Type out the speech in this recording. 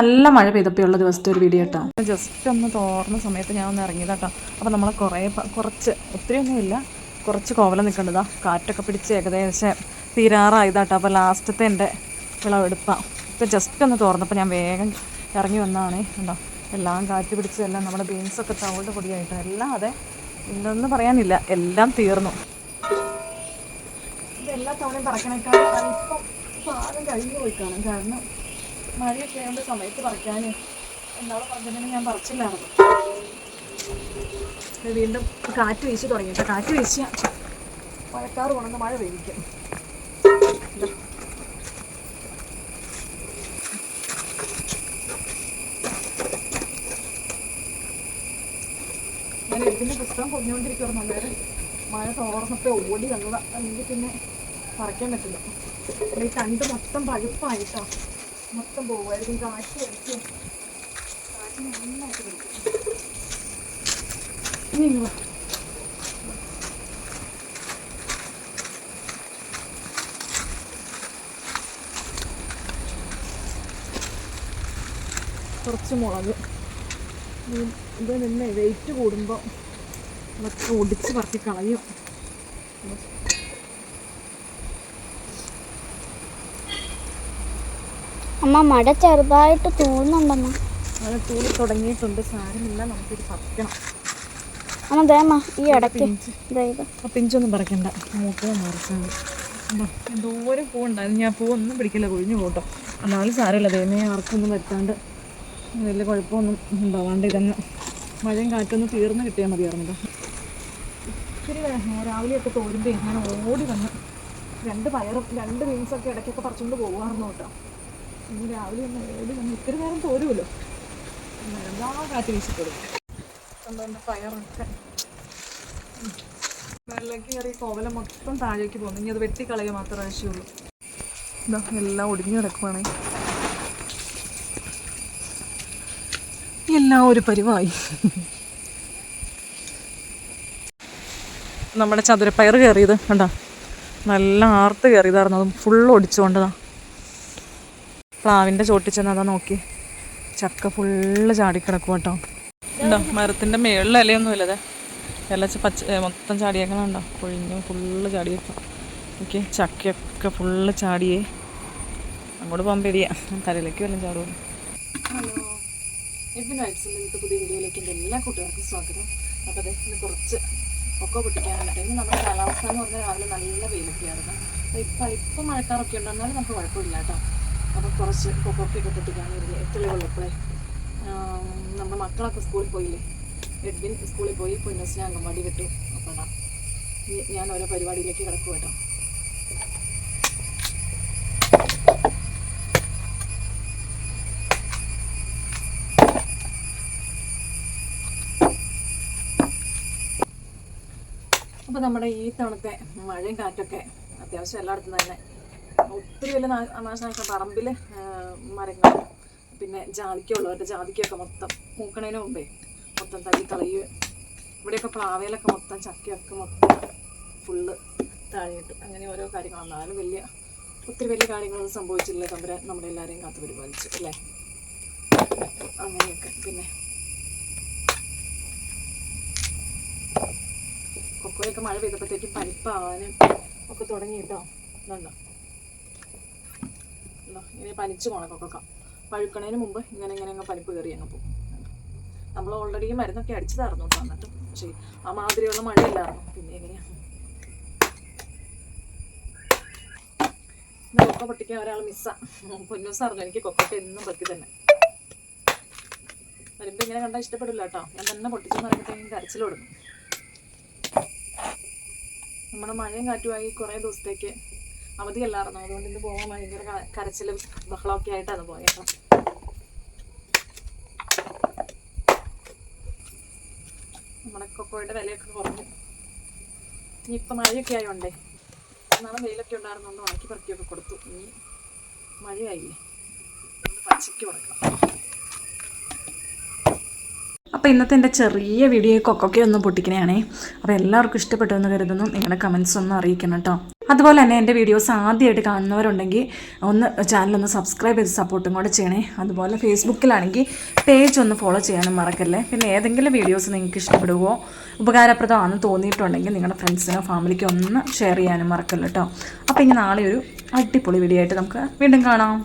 നല്ല മഴ പെയ്തപ്പോഴുള്ള ദിവസത്തെ ഒരു വീഡിയോ കേട്ടോ ജസ്റ്റ് ഒന്ന് തോർന്ന സമയത്ത് ഞാൻ ഒന്ന് ഇറങ്ങിയതാട്ടോ അപ്പോൾ നമ്മളെ കുറേ കുറച്ച് ഒത്തിരി ഒന്നുമില്ല കുറച്ച് കോവലം നിൽക്കേണ്ടതാ കാറ്റൊക്കെ പിടിച്ച് ഏകദേശം തീരാറായതാട്ടോ അപ്പോൾ ലാസ്റ്റത്തെ എന്റെ വിളവെടുപ്പാണ് ഇപ്പോൾ ജസ്റ്റ് ഒന്ന് തോർന്നപ്പോൾ ഞാൻ വേഗം ഇറങ്ങി വന്നതാണേ കണ്ടോ? എല്ലാം കാറ്റ് പിടിച്ച് എല്ലാം നമ്മുടെ ബീൻസൊക്കെ തവളുടെ പൊടിയായിട്ട്. എല്ലാം അതെ. ഇല്ലെന്ന് പറയാനില്ല. എല്ലാം തീർന്നു. ഇതെല്ലാ തവണയും പറക്കണേക്കാളും അല്പം പാകം കഴിഞ്ഞു പോയി കാരണം മഴയൊക്കെ ആയതുകൊണ്ട് സമയത്ത് പറിക്കാൻ എന്നാളെ പറഞ്ഞതിന് ഞാൻ പറിച്ചില്ലായിരുന്നു. വീണ്ടും കാറ്റ് വീശി തുടങ്ങി കാറ്റ് വീശി മഴക്കാറ് കൊണ്ടുവന്ന് മഴ പെയ്യിക്കും ഞാൻ എഴുതിന്റെ പുസ്തകം പൊഞ്ഞുകൊണ്ടിരിക്കുവായിരുന്നു അന്നേരം മഴ തോർന്നപ്പോൾ ഓടി വന്നതാണ് അല്ലെങ്കിൽ പിന്നെ പറിക്കാൻ പറ്റില്ല. ഈ തണ്ട് മൊത്തം പഴുപ്പായിട്ടോ. മൊത്തം പോകുമായിരിക്കും കാറ്റ് വലിച്ച് കാറ്റിന് നന്നായിട്ട് ഇനി കുറച്ച് മുളക്. ഇത് നിന്ന് വെയിറ്റ് കൂടുമ്പോൾ ഒടിച്ച് പറത്തി കളയും. അമ്മ മഴ ചെറുതായിട്ട് തൂന്നുണ്ടമ്മ അത് തൂളി തുടങ്ങിയിട്ടുണ്ട്. സാരമില്ല നമുക്കിത് പറിക്കണം. അമ്മ ദേമ്മ ഈ ഇടയ്ക്ക് പിഞ്ചൊന്നും പറിക്കണ്ട. മൂക്കോ മറിച്ചാണ് എന്തോരം പൂവുണ്ടായിരുന്നു. ഞാൻ പൂവൊന്നും പിടിക്കില്ല. കൊഴിഞ്ഞു പോട്ടോ എന്നാലും സാരമില്ല. ദൈവമേ ആർക്കൊന്നും വരുത്താണ്ട് വലിയ കുഴപ്പമൊന്നും ഉണ്ടാവാണ്ട് ഇതങ്ങ് മഴയും കാറ്റൊന്നും തീർന്ന് കിട്ടിയാൽ മതിയായിരുന്നല്ലോ ഇത്തിരി രാവിലെയൊക്കെ തോരുമ്പോൾ ഞാൻ ഓടി വന്ന് രണ്ട് പയറും രണ്ട് ബീൻസൊക്കെ ഇടയ്ക്കൊക്കെ പറിച്ചുകൊണ്ട് പോകുമായിരുന്നു കേട്ടോ ഇന്ന് രാവിലെ ഒന്ന് ഏത് വന്ന് ഇത്തിരി നേരം തോരുമല്ലോ എന്താണോ കാറ്റ് വീശിക്കൊടുക്കും അതുകൊണ്ട് പയറൊക്കെ. വെള്ളക്ക് കയറി കോവല മൊത്തം താഴേക്ക് പോകുന്നു. ഇനി അത് വെട്ടിക്കളയുക മാത്രമേ ആവശ്യമുള്ളൂ. ഇതാ എല്ലാം ഒടിഞ്ഞു കിടക്കുവാണേ. എല്ലാം ഒരു പരിവായി. നമ്മുടെ ചതുരപ്പയർ കയറിയത് കണ്ടോ? നല്ല ആർത്ത് കയറിയതായിരുന്നു. അതും ഫുൾ ഒടിച്ചുകൊണ്ടതാ. പ്ലാവിന്റെ ചോട്ടിച്ചെന്ന് അതാ നോക്കി. ചക്ക ഫുള്ള് ചാടിക്കിടക്കും കേട്ടോ ഉണ്ടോ മരത്തിന്റെ മേളിൽ ഇലയൊന്നും ഇല്ലതേ ഇല പച്ച മൊത്തം ചാടിയേക്കണുണ്ടോ കൊഴിഞ്ഞ് ഫുള്ള് ചാടിയേക്കും. ഓക്കെ ചക്കയൊക്കെ ഫുള്ള് ചാടിയേ. അങ്ങോട്ട് പോകാൻ പേടിയാ. തലയിലേക്ക് വല്ലതും ചാടുമല്ലോ ഹലോ. എബിൻ വൈബ്സിന്റെ ഇന്നത്തെ പുതിയ വീഡിയോയിലേക്ക് എന്റെ എല്ലാ കൂട്ടുകാർക്കും സ്വാഗതം. അപ്പോൾ അതെ ഇന്ന് കുറച്ച് ഒക്കെ പൊട്ടിക്കാനുണ്ട് ഇന്ന് നമ്മുടെ കാലാവസ്ഥ എന്ന് പറഞ്ഞാൽ രാവിലെ നല്ല വെയിലൊക്കെയായിരുന്നു. അപ്പോൾ ഇപ്പം ഇപ്പം മഴക്കാറൊക്കെ ഉണ്ടെന്നാലും നമുക്ക് കുഴപ്പമില്ല കേട്ടോ. അപ്പോൾ കുറച്ച് കൊക്കൊക്കെ പൊട്ടിക്കാനിരുന്നു തെളിവുള്ളപ്പോഴേ നമ്മുടെ മക്കളൊക്കെ സ്കൂളിൽ പോയില്ലേ? എഡ്വിൻ സ്കൂളിൽ പോയി പൊന്നസിനെ അംഗൻവാടി അതാ ഇനി ഞാൻ ഓരോ പരിപാടിയിലേക്ക് കിടക്കും കേട്ടോ അപ്പോൾ നമ്മുടെ ഈ തവണത്തെ മഴയും കാറ്റൊക്കെ അത്യാവശ്യം എല്ലായിടത്തും തന്നെ. ഒത്തിരി വലിയ നാശനാശം പറമ്പിൽ മരങ്ങൾ പിന്നെ ജാതിക്കുള്ളവരുടെ ജാതിക്കൊക്കെ മൊത്തം മൂക്കണേന് മുമ്പേ മൊത്തം തല്ലി തളയുക ഇവിടെയൊക്കെ പ്ലാവയിലൊക്കെ മൊത്തം ചക്കയൊക്കെ മൊത്തം ഫുള്ള് താഴെയിട്ട് അങ്ങനെ ഓരോ കാര്യങ്ങൾ എന്നാലും വലിയ ഒത്തിരി വലിയ കാര്യങ്ങളൊന്നും സംഭവിച്ചില്ല തമ്പരെ നമ്മുടെ എല്ലാവരെയും കാത്തു പരിപാലിച്ചു അല്ലേ? അങ്ങനെയൊക്കെ. പിന്നെ കൊക്കോയൊക്കെ മഴ പെയ്തപ്പോഴത്തേക്കും പരിപ്പാവാനും ഒക്കെ തുടങ്ങി കേട്ടോ. ഉണ്ടോ? ഇങ്ങനെ പനിച്ച് മുളകൊക്കെ പഴുക്കണതിന് മുമ്പ് ഇങ്ങനെ ഇങ്ങനെ അങ്ങ് പനിപ്പ് കയറി അങ്ങ് പോകും. നമ്മൾ ഓൾറെഡി മരുന്നൊക്കെ അടിച്ചതായിരുന്നു കേട്ടോ എന്നിട്ട്. പക്ഷേ ആ മാതിരിയുള്ള മഴയില്ലായിരുന്നു. പിന്നെ എങ്ങനെയാണ് കൊക്ക പൊട്ടിക്കാൻ ഒരാൾ മിസ്സാണ് പൊന്നൂസ് അറിഞ്ഞു? എനിക്ക് കൊക്കൊക്കെ എന്നും പറ്റി തന്നെ. വരുമ്പോൾ ഇങ്ങനെ കണ്ടാൽ ഇഷ്ടപ്പെടില്ല കേട്ടോ ഞാൻ തന്നെ പൊട്ടിച്ചെന്ന് പറയുമ്പോഴത്തേക്കും കരച്ചിലോടുന്നു നമ്മുടെ മഴയും കാറ്റുമായി കുറേ ദിവസത്തേക്ക് അവധിയല്ലായിരുന്നു. അതുകൊണ്ട് ഇന്ന് പോകാൻ ഭയങ്കര കരച്ചിലും ഒക്കെ ആയിട്ടാണ് പോയത് നമ്മുടെ കൊക്കോയുടെ വിലയൊക്കെ കുറഞ്ഞു. ഇനി ഇപ്പം മഴയൊക്കെ ആയതുകൊണ്ടേ നാളെ വെയിലൊക്കെ ഉണ്ടായിരുന്നുകൊണ്ട് ഉണക്കി പറക്കിയൊക്കെ കൊടുത്തു. ഇനി മഴയായില്ലേ? പച്ചയ്ക്ക് കൊടുക്കണം. അപ്പോൾ ഇന്നത്തെ എന്റെ ചെറിയ വീഡിയോ കൊക്കൊക്കെ ഒന്ന് പൊട്ടിക്കണേ അപ്പോൾ എല്ലാവർക്കും ഇഷ്ടപ്പെട്ടു എന്ന് കരുതുന്നു. നിങ്ങളുടെ കമൻസ് ഒന്ന് അറിയിക്കണം കേട്ടോ. അതുപോലെ തന്നെ എന്റെ വീഡിയോസ് ആദ്യമായിട്ട് കാണുന്നവരുണ്ടെങ്കിൽ ഒന്ന് ചാനലൊന്ന് സബ്സ്ക്രൈബ് ചെയ്ത് സപ്പോർട്ടും കൂടെ ചെയ്യണേ. അതുപോലെ ഫേസ്ബുക്കിലാണെങ്കിൽ പേജ് ഒന്ന് ഫോളോ ചെയ്യാനും മറക്കല്ലേ. പിന്നെ ഏതെങ്കിലും വീഡിയോസ് നിങ്ങൾക്ക് ഇഷ്ടപ്പെടുകയോ ഉപകാരപ്രദമാണെന്ന് തോന്നിയിട്ടുണ്ടെങ്കിൽ നിങ്ങളുടെ ഫ്രണ്ട്സിനോ ഫാമിലിക്കോ ഒന്ന് ഷെയർ ചെയ്യാനും മറക്കല്ലോ കേട്ടോ. അപ്പോൾ ഇനി നാളെ ഒരു അടിപൊളി വീഡിയോ ആയിട്ട് നമുക്ക് വീണ്ടും കാണാം.